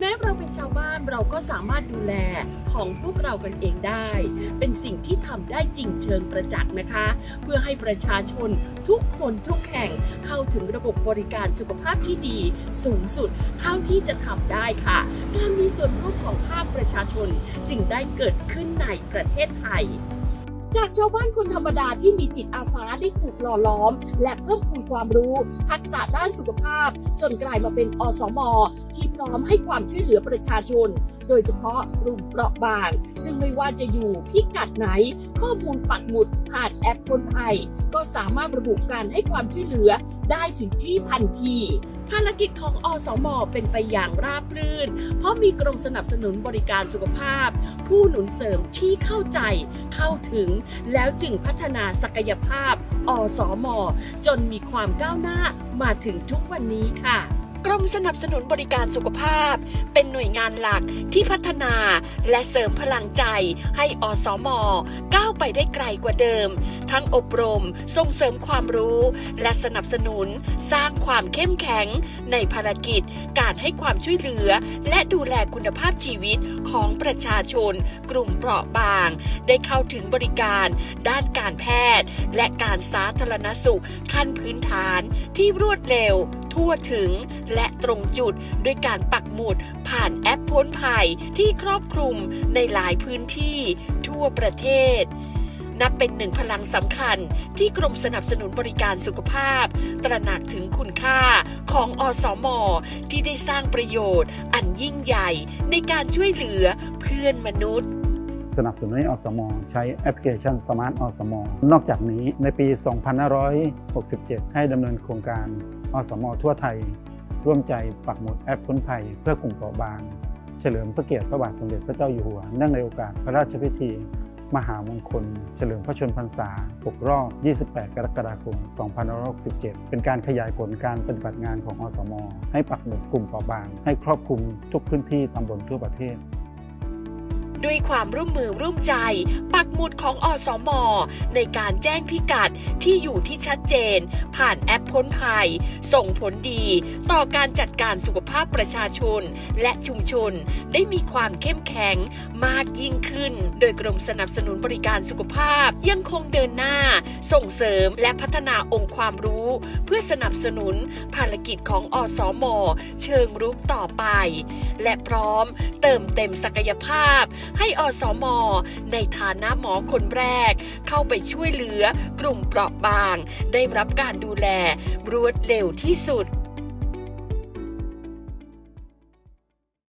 แม้เราเป็นชาวบ้านเราก็สามารถดูแลของพวกเรากันเองได้ เป็นสิ่งที่ทำได้จริงเชิงประจักษ์นะคะ เพื่อให้ประชาชนทุกคนทุกแห่งเข้าถึงระบบบริการสุขภาพที่ดี สูงสุดเท่าที่จะทำได้ค่ะ การมีส่วนร่วมของภาคประชาชนจึงได้เกิดขึ้นในประเทศไทย จากชาวบ้านคนธรรมดาที่มีจิตอาสาได้ถูกหล่อล้อม และเพิ่มพูนความรู้ ทักษะด้านสุขภาพ จนกลายมาเป็นอสมที่พร้อมให้ความช่วยเหลือประชาชน โดยเฉพาะกลุ่มเปราะบาง ซึ่งไม่ว่าจะอยู่พิกัดไหน ข้อมูลปักหมุดผ่านแอปคนไทยก็สามารถระบุการให้ความช่วยเหลือได้ถึงที่ทันทีภารกิจของอสมเป็นไปอย่างราบรื่น ราะมีกรมสนับสนุนบริการสุขภาพ ผู้หนุนเสริมที่เข้าใจเข้าถึง แล้วจึงพัฒนาศักยภาพ อสมจนมีความก้าวหน้ามาถึงทุกวันนี้ค่ะ กรมสนับสนุนบริการสุขภาพ เป็นหน่วยงานหลักที่พัฒนาและเสริมพลังใจให้อสมก้าวไปได้ไกลกว่าเดิม ทั้งอบรมส่งเสริมความรู้ และสนับสนุนสร้างความเข้มแข็ง ในภารกิจ การให้ความช่วยเหลือ และดูแลคุณภาพชีวิตของประชาชน กลุ่มเปราะบาง ได้เข้าถึงบริการ ด้านการแพทย์ และการสาธารณสุขขั้นพื้นฐานที่รวดเร็ว ทั่วถึงและตรงจุดด้วยการปักหมุดผ่านแอปพ้นภัยที่ครอบคลุมในหลายพื้นที่ทั่วประเทศ นับเป็นหนึ่งพลังสำคัญที่กรมสนับสนุนบริการสุขภาพ ตระหนักถึงคุณค่าของอสมที่ได้สร้างประโยชน์ อันยิ่งใหญ่ในการช่วยเหลือเพื่อนมนุษย์ สนับสนุนให้อสมใช้แอปพลิเคชัน Smart อสมนอกจากนี้ในปี 2567 ให้ดำเนินโครงการอสมทั่วไทย ร่วมใจปักหมุดแอปพ้นภัยเพื่อกลุ่มเปราะบาง เฉลิมพระเกียรติพระบาทสมเด็จพระเจ้าอยู่หัวเนื่องในโอกาสพระราชพิธี มหามงคล เฉลิมพระชนพรรษา6รอบ 28 กรกฎาคม 2567 เป็นการขยายผลการปฏิบัติงานของอสม ให้ปักหมุดกลุ่มเปราะบาง ให้ครอบคลุมทุกพื้นที่ตำบลทั่วประเทศ ด้วยความร่วมมือร่วมใจ ปักหมุดของอสม ในการแจ้งพิกัดที่อยู่ที่ชัดเจน ผ่านแอปพ้นภัย ส่งผลดีต่อการจัดการสุขภาพประชาชน และชุมชนได้มีความเข้มแข็งมากยิ่งขึ้น โดยกรมสนับสนุนบริการสุขภาพยังคงเดินหน้า ส่งเสริมและพัฒนาองค์ความรู้ เพื่อสนับสนุนภารกิจของอสม เชิงรุกต่อไป และพร้อมเติมเต็มศักยภาพให้อสม ในฐานะหมอคนแรก เข้าไปช่วยเหลือกลุ่มเปราะบาง ได้รับการดูแลรวดเร็วที่สุด